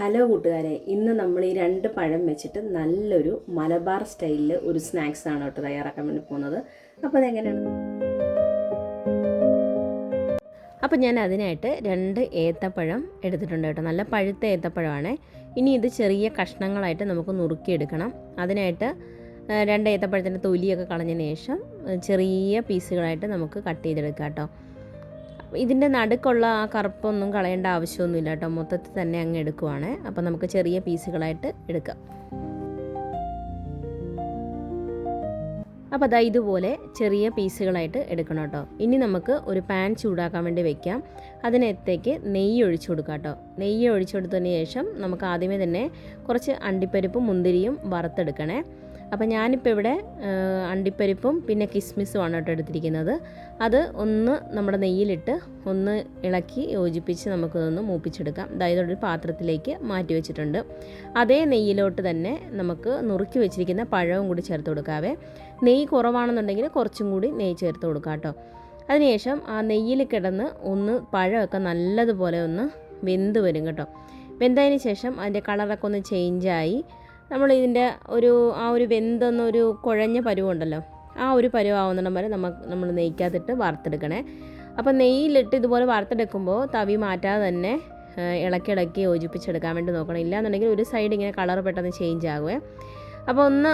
Hello കൂട്ടുകാരെ ഇന്ന് നമ്മൾ ഈ രണ്ട് പഴം വെച്ചിട്ട് നല്ലൊരു മലബാർ സ്റ്റൈലിൽ ഒരു സ്നാക്സ് ആണ് കേട്ടോ തയ്യാറാക്കാൻ വേണ്ടി പോകുന്നത്. അപ്പോൾ അതെങ്ങനെയാണ് അപ്പോൾ ഞാൻ അതിനായിട്ട് രണ്ട് ഏത്തപ്പഴം എടുത്തിട്ടുണ്ട് കേട്ടോ. നല്ല പഴുത്ത ഏത്തപ്പഴമാണ്. ഇനി ഇത് ചെറിയ കഷ്ണങ്ങളായിട്ട് നമുക്ക് നുറുക്കിയെടുക്കണം. അതിനായിട്ട് രണ്ട് ഏത്തപ്പഴത്തിന്റെ തൊലിയൊക്കെ കളഞ്ഞതിന് ശേഷം ചെറിയ പീസുകളായിട്ട് നമുക്ക് കട്ട് ചെയ്തെടുക്കാം കേട്ടോ. ഇതിന്റെ നടുക്കുള്ള ആ കറുപ്പൊന്നും കളയേണ്ട ആവശ്യമൊന്നുമില്ല കേട്ടോ. മൊത്തത്തിൽ തന്നെ അങ്ങ് എടുക്കുവാണ്. അപ്പോൾ നമുക്ക് ചെറിയ പീസുകളായിട്ട് എടുക്കാം. അപ്പോൾ അതാ ഇതുപോലെ ചെറിയ പീസുകളായിട്ട് എടുക്കണം കേട്ടോ. ഇനി നമുക്ക് ഒരു പാൻ ചൂടാക്കാൻ വേണ്ടി വെക്കാം. അതിനകത്തേക്ക് നെയ്യ് ഒഴിച്ചു കൊടുക്കാം കേട്ടോ. നെയ്യ് ഒഴിച്ചു കൊടുത്തതിന് ശേഷം നമുക്ക് ആദ്യമേ തന്നെ കുറച്ച് അണ്ടിപ്പരിപ്പും മുന്തിരിയും വറുത്തെടുക്കണേ. അപ്പോൾ ഞാനിപ്പോൾ ഇവിടെ അണ്ടിപ്പരിപ്പും പിന്നെ കിസ്മിസുമാണ് കേട്ടോ എടുത്തിരിക്കുന്നത്. അത് ഒന്ന് നമ്മുടെ നെയ്യിലിട്ട് ഒന്ന് ഇളക്കി യോജിപ്പിച്ച് നമുക്കൊന്ന് മൂപ്പിച്ചെടുക്കാം. അതായത് ഒരു പാത്രത്തിലേക്ക് മാറ്റി വെച്ചിട്ടുണ്ട്. അതേ നെയ്യിലോട്ട് തന്നെ നമുക്ക് നുറുക്കി വെച്ചിരിക്കുന്ന പഴവും കൂടി ചേർത്ത് കൊടുക്കാവേ. നെയ്യ് കുറവാണെന്നുണ്ടെങ്കിൽ കുറച്ചും കൂടി നെയ്യ് ചേർത്ത് കൊടുക്കാം കേട്ടോ. അതിനുശേഷം ആ നെയ്യിൽ കിടന്ന് ഒന്ന് പഴമൊക്കെ നല്ലതുപോലെ ഒന്ന് വെന്ത് വരും കേട്ടോ. വെന്തതിന് ശേഷം അതിന്റെ കളറൊക്കെ ഒന്ന് ചേഞ്ചായി നമ്മൾ ഇതിന്റെ ഒരു ആ ഒരു വെന്തെന്നൊരു കുഴഞ്ഞ പരുവുണ്ടല്ലോ ആ ഒരു പരുവാവുന്നിടം വരെ നമുക്ക് നമ്മൾ നെയ്ക്കകത്തിട്ട് വറുത്തെടുക്കണേ അപ്പോൾ നെയ്യിലിട്ട് ഇതുപോലെ വറുത്തെടുക്കുമ്പോൾ തവി മാറ്റാതെ തന്നെ ഇളക്കി യോജിപ്പിച്ചെടുക്കാൻ വേണ്ടി നോക്കണം. ഇല്ലാന്നുണ്ടെങ്കിൽ ഒരു സൈഡ് ഇങ്ങനെ കളർ പെട്ടെന്ന് ചേഞ്ച് ആകുമേ അപ്പോൾ ഒന്ന്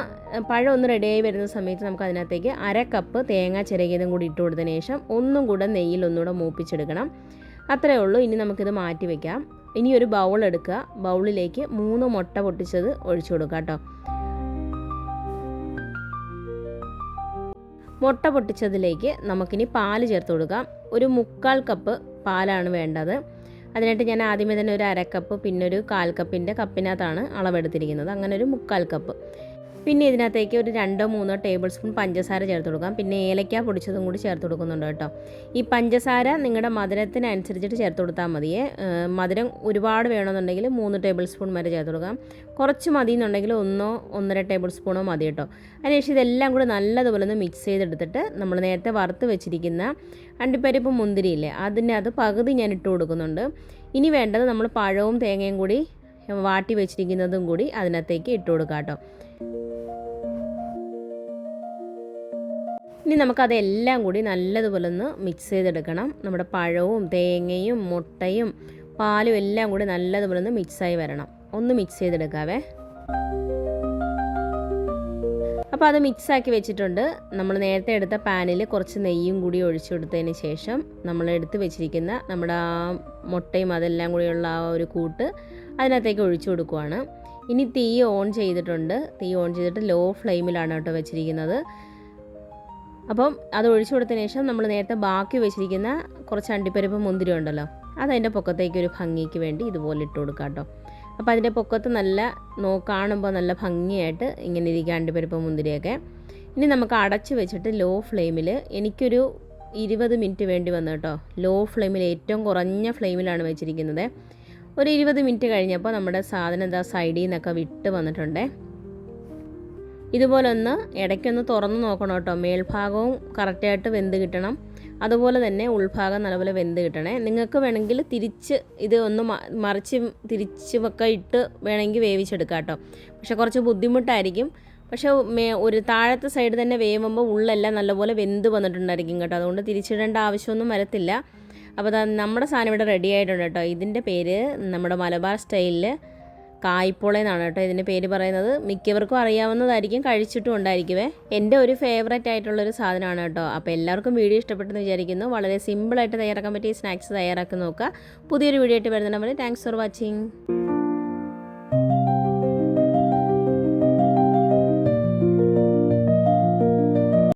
പഴം ഒന്ന് റെഡിയായി വരുന്ന സമയത്ത് നമുക്ക് അതിനകത്തേക്ക് അര കപ്പ് തേങ്ങ ചിരകിയതും കൂടി ഇട്ട് കൊടുത്തതിന് ശേഷം ഒന്നും കൂടെ നെയ്യിൽ ഒന്നുകൂടെ മൂപ്പിച്ചെടുക്കണം. അത്രയേ ഉള്ളൂ. ഇനി നമുക്കിത് മാറ്റി വെക്കാം. ഇനി ഒരു ബൗൾ എടുക്കുക. ബൗളിലേക്ക് മൂന്ന് മുട്ട പൊട്ടിച്ചത് ഒഴിച്ചു കൊടുക്കുക കേട്ടോ. മുട്ട പൊട്ടിച്ചതിലേക്ക് നമുക്കിനി പാൽ ചേർത്ത് കൊടുക്കാം. ഒരു മുക്കാൽ കപ്പ് പാലാണ് വേണ്ടത്. അതിനായിട്ട് ഞാൻ ആദ്യമേ തന്നെ ഒരു അരക്കപ്പ് പിന്നെ ഒരു കാൽ കപ്പിന്റെ കപ്പിനകത്താണ് അളവെടുത്തിരിക്കുന്നത്. അങ്ങനെ ഒരു മുക്കാൽ കപ്പ് പിന്നെ ഇതിനകത്തേക്ക് ഒരു രണ്ടോ മൂന്നോ ടേബിൾ സ്പൂൺ പഞ്ചസാര ചേർത്ത് കൊടുക്കാം. പിന്നെ ഏലക്ക പൊടിച്ചതും കൂടി ചേർത്ത് കൊടുക്കുന്നുണ്ട് കേട്ടോ. ഈ പഞ്ചസാര നിങ്ങളുടെ മധുരത്തിനനുസരിച്ചിട്ട് ചേർത്ത് കൊടുത്താൽ മതിയേ. മധുരം ഒരുപാട് വേണമെന്നുണ്ടെങ്കിൽ മൂന്ന് ടേബിൾ സ്പൂൺ വരെ ചേർത്ത് കൊടുക്കാം. കുറച്ച് മതി എന്നുണ്ടെങ്കിൽ ഒന്നോ ഒന്നര ടേബിൾ സ്പൂണോ മതി കേട്ടോ. അതിനുശേഷം ഇതെല്ലാം കൂടി നല്ലതുപോലെ ഒന്ന് മിക്സ് ചെയ്തെടുത്തിട്ട് നമ്മൾ നേരത്തെ വറുത്ത് വെച്ചിരിക്കുന്ന അണ്ടിപ്പരിപ്പ് മുന്തിരിയില്ലേ അതിന്റെ അത് പകുതി ഞാൻ ഇട്ട് കൊടുക്കുന്നുണ്ട്. ഇനി വേണ്ടത് നമ്മൾ പഴവും തേങ്ങയും കൂടി വാട്ടി വെച്ചിരിക്കുന്നതും കൂടി അതിനകത്തേക്ക് ഇട്ട് കൊടുക്കാം കേട്ടോ. ഇനി നമുക്കതെല്ലാം കൂടി നല്ലതുപോലെ ഒന്ന് മിക്സ് ചെയ്തെടുക്കണം. നമ്മുടെ പഴവും തേങ്ങയും മുട്ടയും പാലും എല്ലാം കൂടി നല്ലതുപോലെ ഒന്ന് മിക്സായി വരണം. ഒന്ന് മിക്സ് ചെയ്തെടുക്കാവേ. അപ്പോൾ അത് മിക്സാക്കി വെച്ചിട്ടുണ്ട്. നമ്മൾ നേരത്തെ എടുത്ത പാനിൽ കുറച്ച് നെയ്യും കൂടി ഒഴിച്ചു കൊടുത്തതിന് ശേഷം നമ്മൾ എടുത്ത് വെച്ചിരിക്കുന്ന നമ്മുടെ ആ മുട്ടയും അതെല്ലാം കൂടിയുള്ള ആ ഒരു കൂട്ട് അതിനകത്തേക്ക് ഒഴിച്ചു കൊടുക്കുവാണ്. ഇനി തീ ഓൺ ചെയ്തിട്ടുണ്ട്. തീ ഓൺ ചെയ്തിട്ട് ലോ ഫ്ലെയിമിലാണ് കേട്ടോ വെച്ചിരിക്കുന്നത്. അപ്പം അത് ഒഴിച്ചു കൊടുത്തതിന് ശേഷം നമ്മൾ നേരത്തെ ബാക്കി വെച്ചിരിക്കുന്ന കുറച്ച് അണ്ടിപ്പരിപ്പ് മുന്തിരി ഉണ്ടല്ലോ അതതിന്റെ പൊക്കത്തേക്ക് ഒരു ഭംഗിക്ക് വേണ്ടി ഇതുപോലെ ഇട്ട് കൊടുക്കാം കേട്ടോ. അപ്പോൾ അതിന്റെ പൊക്കത്ത് നല്ല നോ കാണുമ്പോൾ നല്ല ഭംഗിയായിട്ട് ഇങ്ങനെ ഇരിക്കുക അണ്ടിപ്പരിപ്പ് മുന്തിരിയൊക്കെ. ഇനി നമുക്ക് അടച്ചു വെച്ചിട്ട് ലോ ഫ്ലെയിമിൽ എനിക്കൊരു ഇരുപത് മിനിറ്റ് വേണ്ടി വന്നു കേട്ടോ. ലോ ഫ്ലെയിമിൽ ഏറ്റവും കുറഞ്ഞ ഫ്ലെയിമിലാണ് വെച്ചിരിക്കുന്നത്. ഒരു ഇരുപത് മിനിറ്റ് കഴിഞ്ഞപ്പോൾ നമ്മുടെ സാധനം എന്താ സൈഡിൽ നിന്നൊക്കെ വിട്ട് വന്നിട്ടുണ്ടേ ഇതുപോലെ ഒന്ന് ഇടയ്ക്കൊന്ന് തുറന്ന് നോക്കണം കേട്ടോ. മേൽഭാഗവും കറക്റ്റായിട്ട് വെന്ത് കിട്ടണം. അതുപോലെ തന്നെ ഉൾഭാഗം നല്ലപോലെ വെന്ത് കിട്ടണേ. നിങ്ങൾക്ക് വേണമെങ്കിൽ തിരിച്ച് ഇത് ഒന്ന് മറിച്ച് തിരിച്ച് ഒക്കെ ഇട്ട് വേണമെങ്കിൽ വേവിച്ചെടുക്കാം കേട്ടോ. പക്ഷെ കുറച്ച് ബുദ്ധിമുട്ടായിരിക്കും. പക്ഷേ മേ ഒരു താഴത്തെ സൈഡ് തന്നെ വേവുമ്പോൾ ഉള്ളെല്ലാം നല്ലപോലെ വെന്ത് വന്നിട്ടുണ്ടായിരിക്കും കേട്ടോ. അതുകൊണ്ട് തിരിച്ചിടേണ്ട ആവശ്യമൊന്നും വരത്തില്ല. അപ്പോൾ നമ്മുടെ സാധനം ഇവിടെ റെഡി ആയിട്ടുണ്ട് കേട്ടോ. ഇതിന്റെ പേര് നമ്മുടെ മലബാർ സ്റ്റൈലിൽ കായ്പോള എന്നാണ് കേട്ടോ ഇതിന്റെ പേര് പറയുന്നത്. മിക്കവർക്കും അറിയാവുന്നതായിരിക്കും കഴിച്ചിട്ടും ഉണ്ടായിരിക്കുമേ എന്റെ ഒരു ഫേവറേറ്റ് ആയിട്ടുള്ളൊരു സാധനമാണ് കേട്ടോ. അപ്പോൾ എല്ലാവർക്കും വീഡിയോ ഇഷ്ടപ്പെട്ടെന്ന് വിചാരിക്കുന്നു. വളരെ സിമ്പിളായിട്ട് തയ്യാറാക്കാൻ പറ്റിയ സ്നാക്സ് തയ്യാറാക്കി നോക്കുക. പുതിയൊരു വീഡിയോ ആയിട്ട് വരുന്നുണ്ടെങ്കിൽ താങ്ക്സ് ഫോർ വാച്ചിങ്